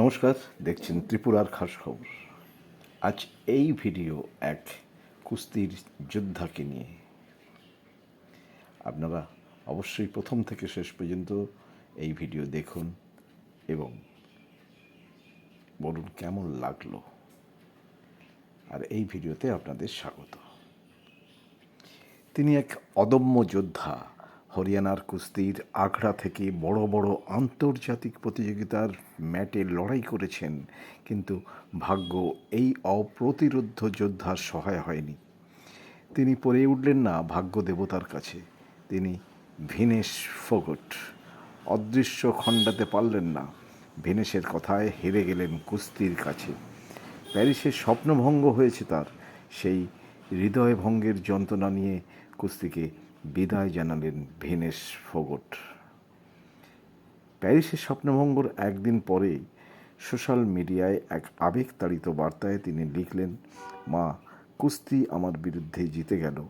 নমস্কার, দেখছেন ত্রিপুরার খাস খবর। আজ এই ভিডিও এক কুস্তির যোদ্ধাকে নিয়ে। আপনারা অবশ্যই প্রথম থেকে শেষ পর্যন্ত এই ভিডিও দেখুন এবং বলুন কেমন লাগল। আর এই ভিডিওতে আপনাদের স্বাগত। তিনি এক অদম্য যোদ্ধা। হরিয়ানার কুস্তির আখড়া থেকে বড় বড় আন্তর্জাতিক প্রতিযোগিতার ম্যাটে লড়াই করেছেন, কিন্তু ভাগ্য এই অপ্রতিরোধ্য যোদ্ধার সহায় হয়নি। তিনি পড়ে উঠলেন না ভাগ্য দেবতার কাছে। তিনি ভিনেশ ফোগট। অদৃশ্য খণ্ডাতে পারলেন না। ভিনেশের কথায় হেরে গেলেন কুস্তির কাছে। প্যারিসের স্বপ্নভঙ্গ হয়েছে তার। সেই হৃদয়ভঙ্গের যন্ত্রণা নিয়ে কুস্তিকে বিদায় জানালেন ভেনেস ফোগট। প্যারিসের স্বপ্নভঙ্গর একদিন পরেই সোশ্যাল মিডিয়ায় এক আবেগতাড়িত বার্তায় তিনি লিখলেন, মা, কুস্তি আমার বিরুদ্ধে জিতে গেল।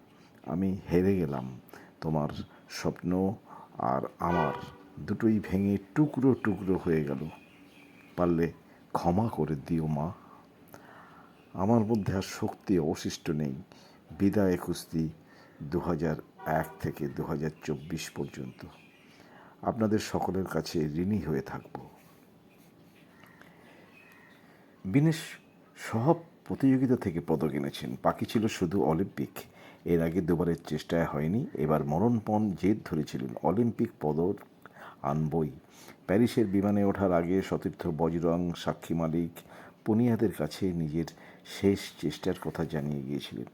আমি হেরে গেলাম। তোমার স্বপ্ন আর আমার দুটোই ভেঙে টুকরো টুকরো হয়ে গেল। পারলে ক্ষমা করে দিও মা। আমার মধ্যে আর শক্তি অবশিষ্ট নেই। বিদায় কুস্তি দু হাজার এক থেকে দু হাজার চব্বিশ পর্যন্ত। আপনাদের সকলের কাছে ঋণী হয়ে থাকব। বিনেশ সব প্রতিযোগিতা থেকে পদক এনেছেন। বাকি ছিল শুধু অলিম্পিক। এর আগে দুবারের চেষ্টায় হয়নি। এবার মরণপণ জেদ ধরেছিলেন অলিম্পিক পদক আনবই। প্যারিসের বিমানে ওঠার আগে সতীর্থ বজরং সাক্ষী মালিক পুনিয়াদের কাছে নিজের শেষ চেষ্টার কথা জানিয়ে গিয়েছিলেন।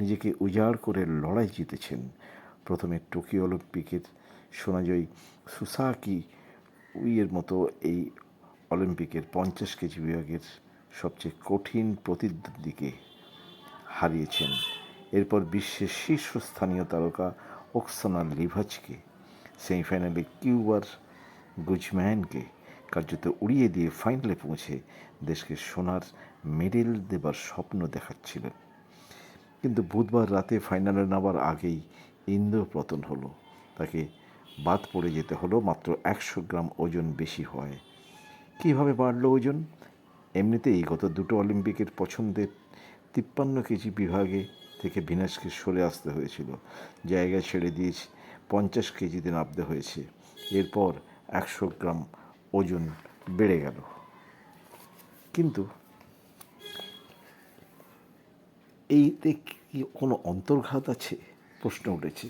নিজেকে উজাড় করে লড়াই জিতেছেন। প্রথমে টোকিও অলিম্পিকের সোনাজয়ী সুসাকি উইয়ের মতো এই অলিম্পিকের পঞ্চাশ কেজি বিভাগের সবচেয়ে কঠিন প্রতিদ্বন্দ্বীকে হারিয়েছেন। এরপর বিশ্বের শীর্ষস্থানীয় তারকা ওকসানা লিভাজকে সেমিফাইনালে কিউবার গুজম্যানকে কার্যত উড়িয়ে দিয়ে ফাইনালে পৌঁছে দেশকে সোনার মেডেল দেবার স্বপ্ন দেখাচ্ছিলেন। কিন্তু বুধবার রাতে ফাইনালে নামার আগেই ইন্দ্রপতন হলো। তাকে বাদ পড়ে যেতে হলো, মাত্র একশো গ্রাম ওজন বেশি হয়। কীভাবে বাড়লো ওজন? এমনিতেই গত দুটো অলিম্পিকের পছন্দের তিপ্পান্ন কেজি বিভাগে থেকে বিনাশকে সরে আসতে হয়েছিল। জায়গা ছেড়ে দিয়েছে পঞ্চাশ কেজিতে নামতে হয়েছে। এরপর একশো গ্রাম ওজন বেড়ে গেল। কিন্তু এইতে কি কোনো অন্তর্ঘাত আছে? প্রশ্ন উঠেছে।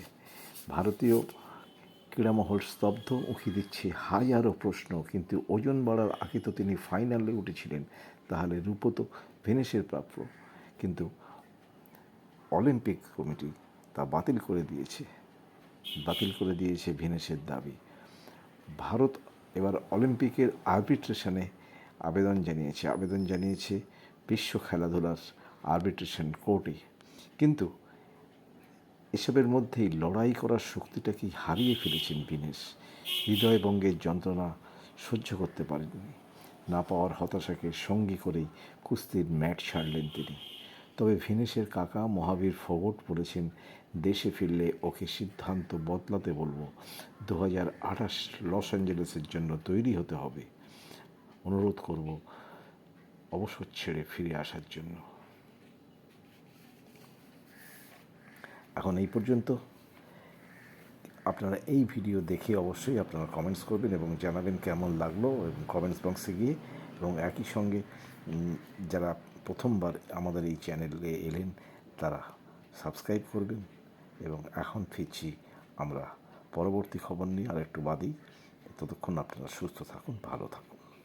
ভারতীয় ক্রীড়ামহল স্তব্ধ উঁকি দিচ্ছে হাজারো প্রশ্ন, কিন্তু ওজন বাড়ার আগে তো তিনি ফাইনালে উঠেছিলেন। তাহলে রূপো তো ভেনেসের প্রাপ্য, কিন্তু অলিম্পিক কমিটি তা বাতিল করে দিয়েছে। বাতিল করে দিয়েছে ভেনেসের দাবি। ভারত এবার অলিম্পিকের আর্বিট্রেশনে আবেদন জানিয়েছে। আবেদন জানিয়েছে বিশ্ব খেলাধুলার আর্বিট্রেশন কোর্টে কিন্তু এসবের মধ্যেই লড়াই করার শক্তিটা কি হারিয়ে ফেলেছেন বিনেশ। হৃদয়বঙ্গের যন্ত্রণা সহ্য করতে পারেননি। না পাওয়ার হতাশাকে সঙ্গী করেই কুস্তির ম্যাট ছাড়লেন তিনি। তবে ভিনেশের কাকা মহাবীর ফগট বলেছেন, দেশে ফিরলে ওকে সিদ্ধান্ত বদলাতে বলব। দু হাজার আঠাশ লস অ্যাঞ্জেলেসের জন্য তৈরি হতে হবে। অনুরোধ করব অবসর ছেড়ে ফিরে আসার জন্য। এখন এই পর্যন্ত। আপনারা এই ভিডিও দেখে অবশ্যই আপনারা কমেন্টস করবেন এবং জানাবেন কেমন লাগল এবং কমেন্টস বক্সে গিয়ে এবং একই সঙ্গে যারা প্রথমবার আমাদের এই চ্যানেলে এলেন, তারা সাবস্ক্রাইব করবেন এবং এখন ফিরছি আমরা। পরবর্তী খবর নিয়ে আর একটু বাদেই। ততক্ষণ আপনারা সুস্থ থাকুন, ভালো থাকুন।